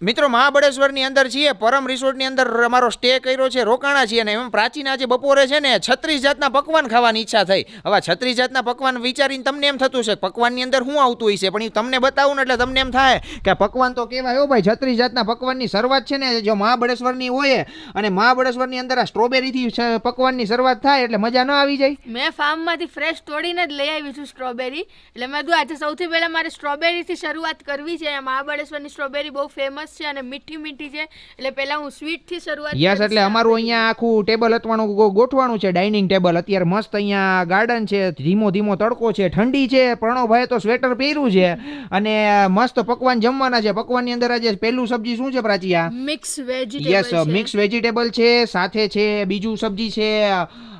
મિત્રો મહાબળેશ્વરની અંદર છીએ, પરમ રિસોર્ટની અંદર અમારો સ્ટે કર્યો છે, રોકાણા છીએ અને એમ પ્રાચીન આજે બપોરે છે ને છત્રીસ જાતના પકવાન ખાવાની ઈચ્છા થઈ. હવે છત્રીસ જાતના પકવાન વિચારીને તમને એમ થતું છે પકવાનની અંદર શું આવતું છે પણ એ તમને બતાવું ને એટલે તમને એમ થાય કે પકવાન તો કેવાય હો ભાઈ, છત્રીસ જાતના પકવાનની શરૂઆત છે ને જો મહાબળેશ્વરની હોય અને મહાબળેશ્વરની અંદર આ સ્ટ્રોબેરીથી પકવાનની શરૂઆત થાય એટલે મજા ન આવી જાય. મેં ફાર્મમાંથી ફ્રેશ તોડીને જ લઈ આવી છું સ્ટ્રોબેરી. એટલે મેં કીધું આજે સૌથી પહેલાં મારે સ્ટ્રોબેરીથી શરૂઆત કરવી છે. મહાબળેશ્વરની સ્ટ્રોબેરી બહુ ફેમસ છે અને મીઠી મીઠી છે. એટલે પહેલા હું સ્વીટથી શરૂઆત યસ એટલે અમારું અહીંયા આખું ટેબલ અતવાનું ગોઠવાનું છે ડાઇનિંગ ટેબલ અત્યારે મસ્ત અહીંયા ગાર્ડન છે ધીમો ધીમો તડકો છે ઠંડી છે. પ્રણવભાઈ તો સ્વેટર પહેર્યું છે અને મસ્ત પકવાન જમવાના છે. પકવાનની અંદર આજે પહેલું સબ્જી શું છે પ્રાચીયા? Mix vegetable yes mix vegetable છે સાથે છે બીજું સબ્જી છે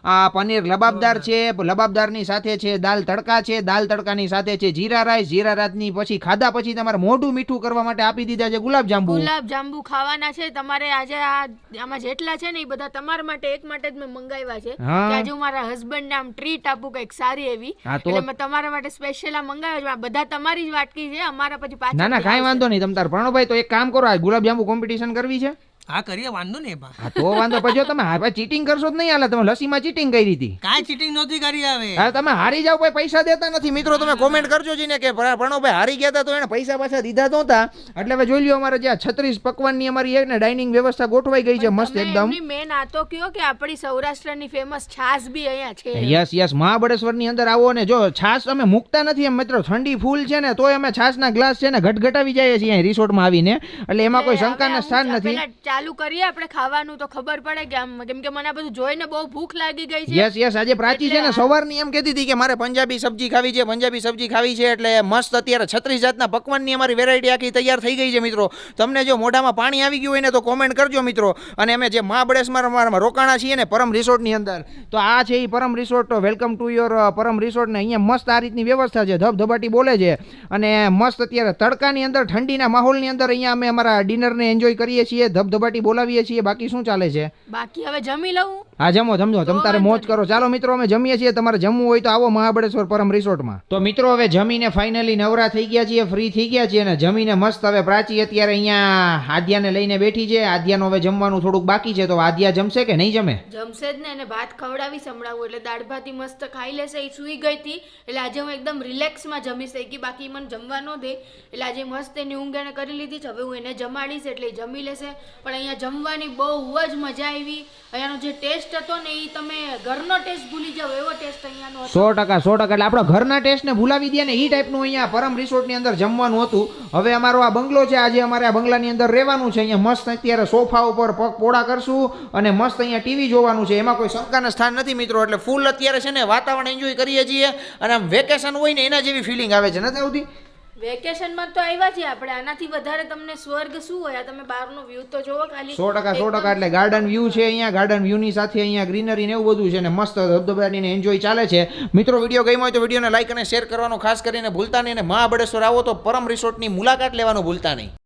આ પનીર લબાબદાર છે લબાબદારની સાથે છે દાલ તડકા છે દાલ તડકાની સાથે છે જીરા રાઈસ. જીરા રાઈસની પછી ખાધા પછી તમારે મોઢું મીઠું કરવા માટે આપી દીધા છે ગુલાબ જાંબુ. ગુલાબ જાંબુ ખાવાના છે. તમારે આજે આ આમાં જેટલા છે ને એ બધા તમારા માટે એક માટે જ મેં મંગાવ્યા છે. કે આજે હું મારા હસબન્ડ ને આમ ટ્રીટ આપું કંઈક સારી એવી. એટલે મેં તમારા માટે સ્પેશિયલ આ મંગાવ્યા છે. બધા તમારી જ વાટકી છે. અમારા પછી પાછા ના ના કાંઈ વાંધો નહીં. તમ તાર પ્રણવભાઈ તો એક કામ કરો આ ગુલાબ જાંબુ કોમ્પિટિશન કરવી છે. હા કરીએ વાંધો નહીં એમાં હા તો વાંધો પછી જો તમે હા ચીટિંગ કરશો જ નહીં હાલે. તમે લસીમાં ચીટિંગ કરી હતી. કાંઈ ચીટિંગ નહોતી કરી હવે. હા તમે હારી જાવ ભાઈ પૈસા દેતા નથી. મિત્રો તમે કોમેન્ટ કરજો જીને કે પ્ર- પ્રણવભાઈ હારી ગયા હતા તો એને પૈસા પાછા દીધા તો હતા. એટલે હવે જોઈ લ્યો અમારે જ્યાં છત્રીસ પકવાનની અમારી એક ને ડાઇનિંગ વ્યવસ્થા ગોઠવાઈ ગઈ છે મસ્ત એકદમ. મેન આ તો કયો કે આપણી સૌરાષ્ટ્રની ફેમસ છાસ બી અહીંયા છે. યસ યસ મહાબળેશ્વરની અંદર આવો ને જો છાસ અમે મૂકતા નથી એમ મિત્રો ઠંડી ફૂલ છે ને તોય અમે છાસના ગ્લાસ છે ને ઘટઘટાવી જઈએ છીએ અહીં રિસોર્ટમાં આવીને. એટલે એમાં કોઈ શંકાના સ્થાન નથી. ચાલુ કરીએ આપણે ખાવાનું તો ખબર પડે કે આમ કેમ કે મને આ બધું જોઈને બહુ ભૂખ લાગી ગઈ છે. યસ યસ આજે પ્રાચી છે ને સવારની એમ કહેતી હતી કે મારે પંજાબી સબ્જી ખાવી છે પંજાબી સબ્જી ખાવી છે એટલે મસ્ત અત્યારે છત્રીસ જાતના પકવાનની અમારી વેરાયટી આખી તૈયાર થઈ ગઈ છે મિત્રો. તમને જો મોઢામાં પાણી આવી ગયું હોય ને તો કોમેન્ટ કરજો મિત્રો. અને અમે જે મહાબળેશ્વરમાં રોકાણા છીએ ને પરમ રિસોર્ટની અંદર તો આ છે એ Param resort welcome to your Param resort ને અહીંયા મસ્ત આ રીતની વ્યવસ્થા છે ધબધબાટી બોલે છે. અને મસ્ત અત્યારે તડકાની અંદર ઠંડીના માહોલની અંદર અહીંયા અમે અમારા ડિનરને એન્જોય કરીએ છીએ ધબધબાટી બોલાવીએ છીએ બાકી શું ચાલે છે? બાકી હવે જમી લઉં. હા જમો જમજો. તમ તારે મોજ કરો. ચાલો મિત્રો અમે જમીએ છીએ. તમારે જમવું હોય તો આવો મહાબળેશ્વર પરમ રિસોર્ટમાં તો મિત્રો હવે જમીને ફાઇનલી નવરા થઈ ગયા છીએ ફ્રી થઈ ગયા છીએ અને જમીને મસ્ત હવે પ્રાચી અત્યારે અહીંયા આદ્યાને લઈને બેઠી છે. આદ્યાનું હવે જમવાનું થોડુંક બાકી છે. તો આદ્યા જમશે કે નહીં જમે? જમશે જ ને. એને ભાત ખવડાવી સંભળાવું એટલે દાળ ભાતી મસ્ત ખાઈ લેશે. એ સૂઈ ગઈ હતી. એટલે આજે હું એકદમ રિલેક્સમાં જમી શકી બાકી મને જમવા ન દે. એટલે આજે મસ્ત એની ઊંઘ એને કરી લીધી છે. હવે હું એને જમાડીશ. એટલે જમી લેશે. પણ અહીંયા જમવાની બહુ જ મજા આવી. અહીંયાનો જે ટેસ્ટ હતો ને એ તમે ઘરનો ટેસ્ટ ભૂલી જાવ એવો ટેસ્ટ અહીંયાનો સો ટકા સો ટકા. એટલે આપણો ઘરના ટેસ્ટને ભૂલાવી દે ને એ ટાઈપનું અહીંયા પરમ રિસોર્ટની અંદર જમવાનું હતું. હવે અમારો આ બંગલો છે, આજે અમારે આ બંગલાની અંદર રહેવાનું છે. અહીંયા મસ્ત અત્યારે સોફા ઉપર પગ પોળા કરશું અને મસ્ત અહીંયા ટીવી જોવાનું છે. એમાં કોઈ શંકાના સ્થાન નથી મિત્રો. એટલે ફૂલ અત્યારે છે ને વાતાવરણ એન્જોય કરીએ છીએ. અને આમ વેકેશન હોય ને એના જેવી ફિલિંગ આવે છે. નથી આવતી? વેકેશનમાં તો આવ્યા છીએ આપણે આનાથી વધારે તમને સ્વર્ગ શું હોય? આ તમે બહારનો વ્યૂ તો જોવો ખાલી. સો ટકા સો ટકા એટલે ગાર્ડન વ્યૂ છે અહીંયા ગાર્ડન વ્યૂની સાથે અહીંયા ગ્રીનરી ને એવું બધું છે ને મસ્ત ધબધબાટીને એન્જોય ચાલે છે. મિત્રો વીડિયો ગમ્યો હોય તો વિડીયોને લાઈક અને શેર કરવાનું ખાસ કરીને ભૂલતા નહીં અને મહાબળેશ્વર આવો તો પરમ રિસોર્ટની મુલાકાત લેવાનું ભૂલતા નહીં.